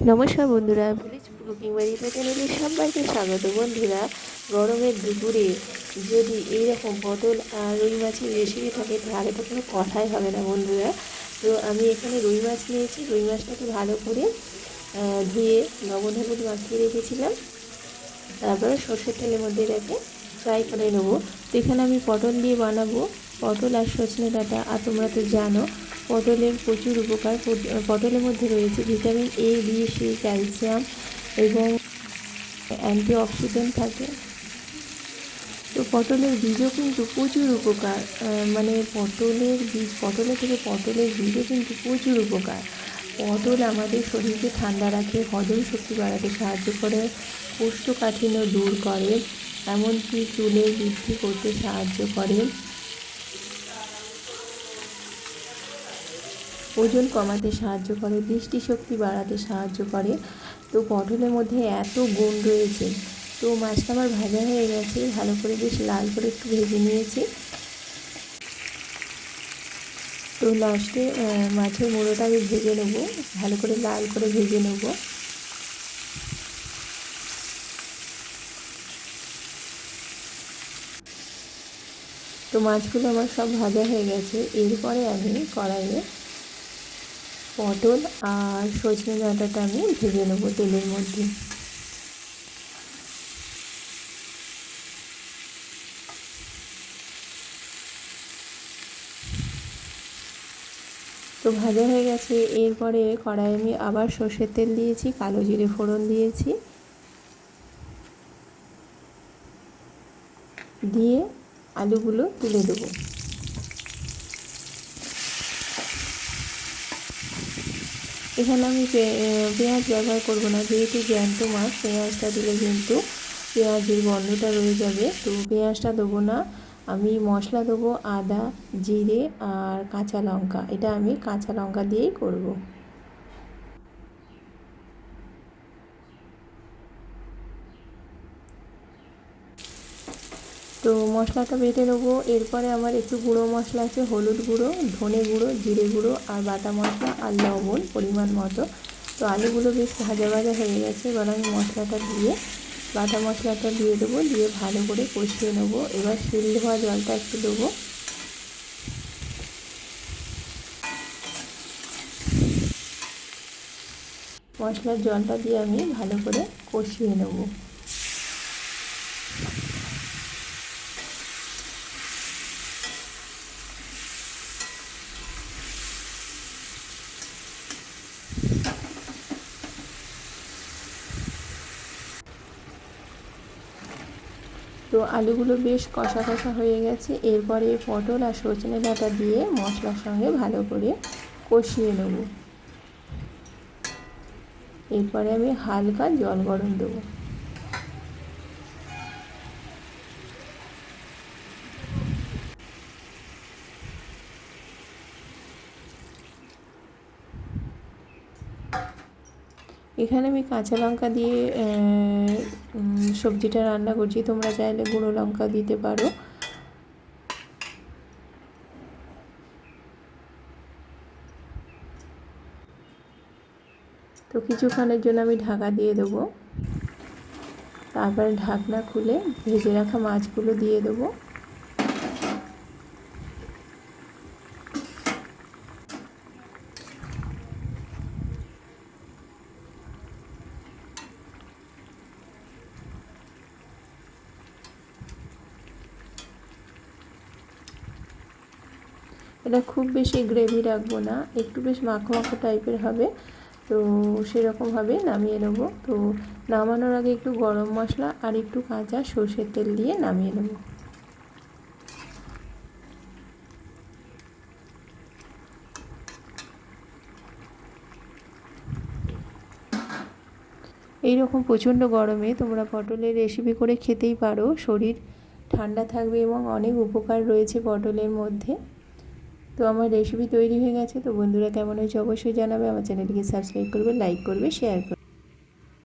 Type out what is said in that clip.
নমস্কার বন্ধুরা village cooking বাড়িতে চ্যানেলে সবাইকে স্বাগত বন্ধুরা। গরমের দুপুরে যদি এইরকম পটল আর রুই মাছের রেসিপি থাকে, তাহলে তো কোনো কথাই হবে না বন্ধুরা। তো আমি এখানে রুই মাছ নিয়েছি, রুই মাছটাকে ভালো করে ধুয়ে লবণ হলুদ মাখিয়ে রেখেছিলাম। তারপরে সর্ষের তেলের মধ্যে রেখে ফ্রাই করে নেব। তো এখানে আমি পটল দিয়ে বানাবো, পটল আর সজনে ডাঁটা। আর তোমরা তো জানো পটলের প্রচুর উপকার। পটলের মধ্যে রয়েছে vitamin A B C calcium এবং অ্যান্টিঅক্সিডেন্ট থাকে। তো পটলের বীজও কিন্তু প্রচুর উপকার। মানে পটলের বীজ পটলের থেকে পটলের বীজও কিন্তু প্রচুর উপকার। পটল আমাদের শরীরকে ঠান্ডা রাখে, হজম শক্তি বাড়াতে সাহায্য করে, কোষ্ঠকাঠিন্য দূর করে, এমনকি চুলের বৃদ্ধি করতে সাহায্য করে। ওজন কমাতে সাহায্য করে, দৃষ্টিশক্তি বাড়াতে সাহায্য করে। তো পটলের মধ্যে এত গুণ রয়েছে। তো মাছটা আমার ভাজা হয়ে গেছে, ভালো করে বেশ লাল করে একটু ভেজে নিয়েছি। তো লাস্টে মাছের মুড়োটা আমি ভেজে নেব, ভালো করে লাল করে ভেজে নেব। তো মাছগুলো আমার সব ভাজা হয়ে গেছে, এরপরে আমি কড়াইয়ে পটল আর সজনে ডাঁটাটা আমি ভেজে নেব তেলের মধ্যে। তো ভাজা হয়ে গেছে, এরপরে কড়াই আমি আবার সর্ষের তেল দিয়েছি, কালো জিরে ফোড়ন দিয়েছি। দিয়ে আলুগুলো তুলে দেবো। এখানে আমি পেঁয়াজ ব্যবহার করব না, যেহেতু জ্যান্ত মাছ, পেঁয়াজটা দিলে কিন্তু পেঁয়াজের গন্ধটা রয়ে যাবে। তো পেঁয়াজটা দেবো না, আমি মশলা দেবো আদা, জিরে আর কাঁচা লঙ্কা। এটা আমি কাঁচা লঙ্কা দিয়েই করব। তো মশলাটা বেটে নেব। এরপরে আমার একটু গুঁড়ো মশলা আছে, হলুদ গুঁড়ো, ধনে গুঁড়ো, জিরে গুঁড়ো আর বাটা মশলা আর লবণ পরিমাণ মতো। তো আলুগুলো বেশ ভাজা ভাজা হয়ে গেছে, এবার আমি মশলাটা দিয়ে, বাটা মশলাটা দিয়ে দেবো, দিয়ে ভালো করে কষিয়ে নেব। এবার শিল ধোয়া জলটা একটু দেবো। মশলার জলটা দিয়ে আমি ভালো করে কষিয়ে নেব। তো আলুগুলো বেশ কষা কষা হয়ে গেছে। এরপরে পটল আর সজনে ডাঁটা দিয়ে মশলার সঙ্গে ভালো করে কষিয়ে নেব। এরপরে আমি হালকা জল গরম দেবো। এখানে আমি কাঁচা লঙ্কা দিয়ে সবজিটা রান্না করছি। তোমরা চাইলে গুঁড়ো লঙ্কা দিতে পারো। তো কিছুক্ষণের জন্য আমি ঢাকা দিয়ে দেবো। তারপরে ঢাকনা খুলে ভেজে রাখা মাছগুলো দিয়ে দেবো। এটা খুব বেশি গ্রেভি রাখব না, একটু বেশ মাখো মাখো টাইপের হবে। তো সেরকমভাবে নামিয়ে নেব। তো নামানোর আগে একটু গরম মশলা আর একটু কাঁচা সর্ষের তেল দিয়ে নামিয়ে নেব। এই রকম প্রচণ্ড গরমে তোমরা পটলের রেসিপি করে খেতেই পারো। শরীর ঠান্ডা থাকবে এবং অনেক উপকার রয়েছে পটলের মধ্যে। তো আমার রেসিপি তৈরি হয়ে গেছে, তো বন্ধুরা কেমন হয়েছে অবশ্যই জানাবে। আমার চ্যানেলটিকে সাবস্ক্রাইব করবে, লাইক করবে শেয়ার করবে।